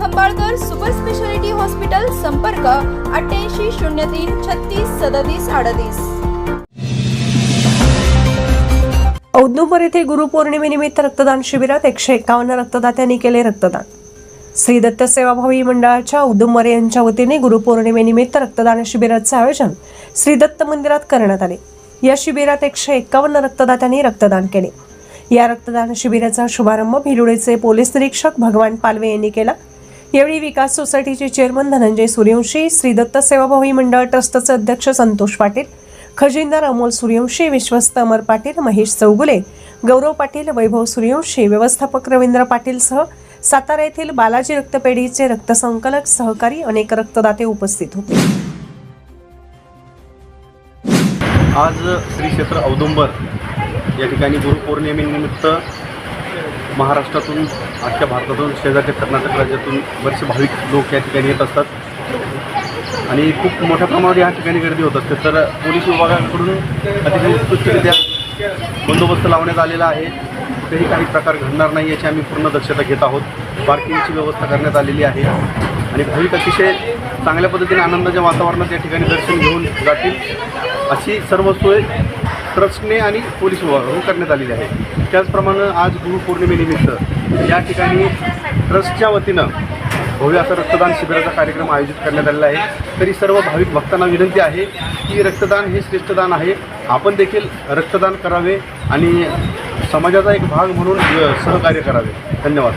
Khambalkar super speciality hospital संपर्क अठ्ठ्याऐंशी शून्य तीन छत्तीस सदतीस अडतीस. औदुंबर येथे गुरुपौर्णिमेनिमित्त रक्तदान शिबिरात एकशे एकावन्न रक्तदात्यांनी केले रक्तदान. श्री दत्त सेवाभावी मंडळाच्या औदुंबर यांच्या वतीने गुरुपौर्णिमेनिमित्त रक्तदान शिबिराचे आयोजन श्री दत्त मंदिरात करण्यात आले. या शिबिरात एकशे एकावन्न रक्तदात्यांनी रक्तदान केले. या रक्तदान शिबिराचा शुभारंभ भिलोडेचे पोलीस निरीक्षक भगवान पालवे यांनी केला. यावेळी विकास सोसायटीचे चेअरमन धनंजय सूर्यवंशी श्री दत्त सेवाभावी मंडळ ट्रस्टचे अध्यक्ष संतोष पाटील खजिनदार अमोल सूर्यवंशी विश्वस्त अमर पाटील महेश चौगुले गौरव पाटील वैभव सूर्यवंशी व्यवस्थापक रवींद्र पाटीलसह सातारा येथील बालाजी रक्तपेढीचे रक्तसंकलक सहकारी अनेक रक्तदाते उपस्थित होते. आज श्री क्षेत्र औदुंबर या ठिकाणी गुरुपौर्णिमेनिमित्त महाराष्ट्रातून अख्ख्या भारतातून शेजारच्या कर्नाटक राज्यातून बरेचसे भाविक लोक या ठिकाणी येत असतात. आणि खूप मोठ्या प्रमाणात या ठिकाणी गर्दी होत असते. तर पोलीस विभागाकडून अतिशय उत्कृष्टरित्या बंदोबस्त लावण्यात आलेला आहे. कुठेही काही प्रकार घडणार नाही याची आम्ही पूर्ण दक्षता घेत आहोत. पार्किंगची व्यवस्था करण्यात आलेली आहे. आणि भाविक अतिशय चांगल्या पद्धतीने आनंदाच्या वातावरणात या ठिकाणी दर्शन घेऊन जातील. अशी सर्व सोय ट्रस्टने आणि पोलीस विभागाकडून करण्यात आलेली आहे. त्याचप्रमाणे आज गुरुपौर्णिमेनिमित्त या ठिकाणी ट्रस्टच्या वतीनं भव्य असं रक्तदान शिबिराचा कार्यक्रम आयोजित करण्यात आलेला आहे. तरी सर्व भाविक भक्तांना विनंती आहे की रक्तदान हे श्रेष्ठ दान आहे. आपण देखील रक्तदान करावे आणि समाजाचा एक भाग म्हणून सहकार्य करावे. धन्यवाद.